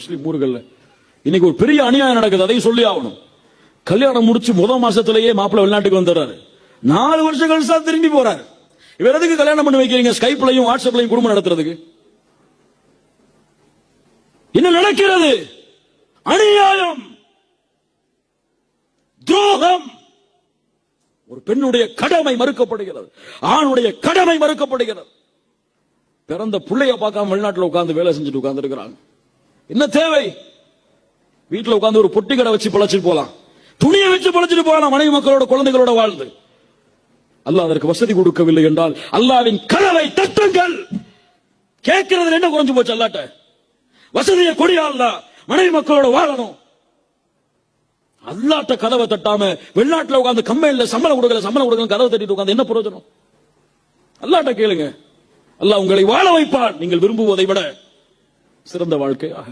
முஸ்லீம் ஊர்களில். இன்னைக்கு ஒரு பெரிய அநியாயம் நடக்குது அதையும் சொல்லி ஆகணும். கல்யாணம் முடிச்சு முதல் மாசத்திலேயே மாப்பிள்ளை வெளிநாட்டுக்கு வந்துடுறாரு. நாலு வருஷம் கழிச்சு திரும்பி போறாரு. இவர் எதுக்கு கல்யாணம் பண்ணி வைக்கிறீங்க? ஸ்கைப்லையும் வாட்ஸ்அப்லையும் குடும்பம் நடத்துறதுக்கு. என்ன நடக்கிறது? அநியாயம். துரோகம். ஒரு பெண்ணுடைய கடமை மறுக்கப்படுகிறது. ஆணுடைய கடமை மறுக்கப்படுகிறது. பிறந்த பிள்ளைய பார்க்காம வெளிநாட்டுல உட்கார்ந்து வேலை செஞ்சுட்டு உட்கார்ந்து இருக்கிறாங்க என்ன தேவை? வீட்டில் உட்காந்து ஒரு பொட்டி கடை வச்சு பழச்சிட்டு போலாம். துணியை வச்சு பழச்சிட்டு போகலாம் மனைவி மக்களோட குழந்தைகளோட வாழ்ந்து. அல்லாஹ் அதற்கு வசதி கொடுக்கவில்லை என்றால் அல்லாவின் கதவை தட்டுங்கள். கேட்கிறது என்ன குறைஞ்சு போச்சு அல்லாட்ட? வசதியை கொடியால் தான் மனைவி மக்களோட வாழணும். அல்லாட்ட கதவை தட்டாம வெளிநாட்டுல உட்காந்து கம்பெனில சம்பளம் கொடுக்கல சம்பளம் கொடுக்கல கதவை தட்டிட்டு உட்காந்து என்ன பிரயோஜனம்? அல்லாட்ட கேளுங்க. அல்லாஹ் உங்களை வாழ வைப்பான். நீங்கள் விரும்புவதை விட சிறந்த வாழ்க்கையாக.